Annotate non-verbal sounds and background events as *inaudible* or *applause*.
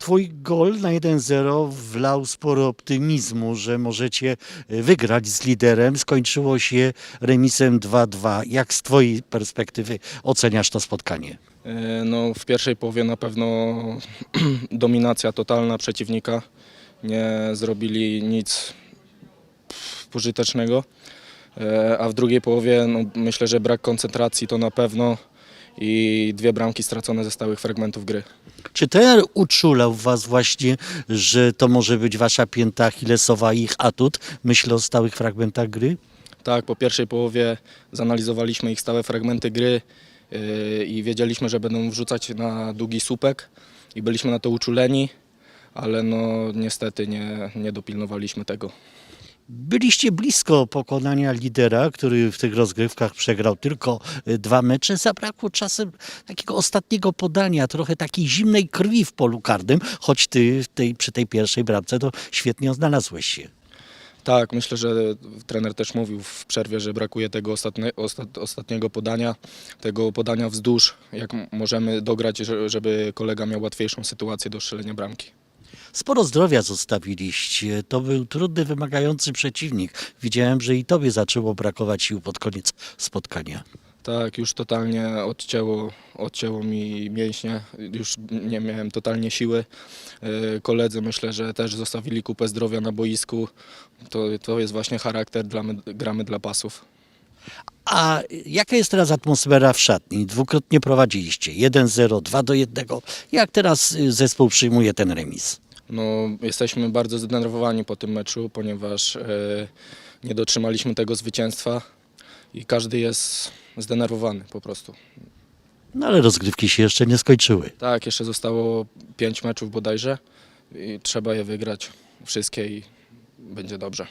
Twój gol na 1-0 wlał sporo optymizmu, że możecie y, wygrać z liderem. Skończyło się remisem 2-2. Jak z Twojej perspektywy oceniasz to spotkanie? E, No, w pierwszej połowie na pewno *clears throat* dominacja totalna przeciwnika. Nie zrobili nic pożytecznego. E, A w drugiej połowie no, myślę, że brak koncentracji to na pewno i dwie bramki stracone ze stałych fragmentów gry. Czy trener uczulał Was właśnie, że to może być Wasza pięta achillesowa i ich atut? Myślę o stałych fragmentach gry. Tak, po pierwszej połowie zanalizowaliśmy ich stałe fragmenty gry yy, i wiedzieliśmy, że będą wrzucać na długi słupek i byliśmy na to uczuleni, ale no niestety nie, nie dopilnowaliśmy tego. Byliście blisko pokonania lidera, który w tych rozgrywkach przegrał tylko y, dwa mecze. Zabrakło czasem takiego ostatniego podania, trochę takiej zimnej krwi w polu karnym, choć ty tej, przy tej pierwszej bramce to świetnie znalazłeś się. Tak, myślę, że trener też mówił w przerwie, że brakuje tego ostatnie, ostat, ostatniego podania, tego podania wzdłuż, jak możemy dograć, że- żeby kolega miał łatwiejszą sytuację do strzelenia bramki. Sporo zdrowia zostawiliście. To był trudny, wymagający przeciwnik. Widziałem, że i tobie zaczęło brakować sił pod koniec spotkania. Tak, już totalnie odcięło, odcięło mi mięśnie, już nie miałem totalnie siły. Yy, Koledzy myślę, że też zostawili kupę zdrowia na boisku. To, to jest właśnie charakter, dla, my- gramy dla pasów. A jaka jest teraz atmosfera w szatni? Dwukrotnie prowadziliście. 1-0, 2 do 1. Jak teraz y, zespół przyjmuje ten remis? No, jesteśmy bardzo zdenerwowani po tym meczu, ponieważ e, nie dotrzymaliśmy tego zwycięstwa i każdy jest zdenerwowany po prostu. No ale rozgrywki się jeszcze nie skończyły. Tak, jeszcze zostało pięć meczów bodajże i trzeba je wygrać wszystkie i będzie dobrze.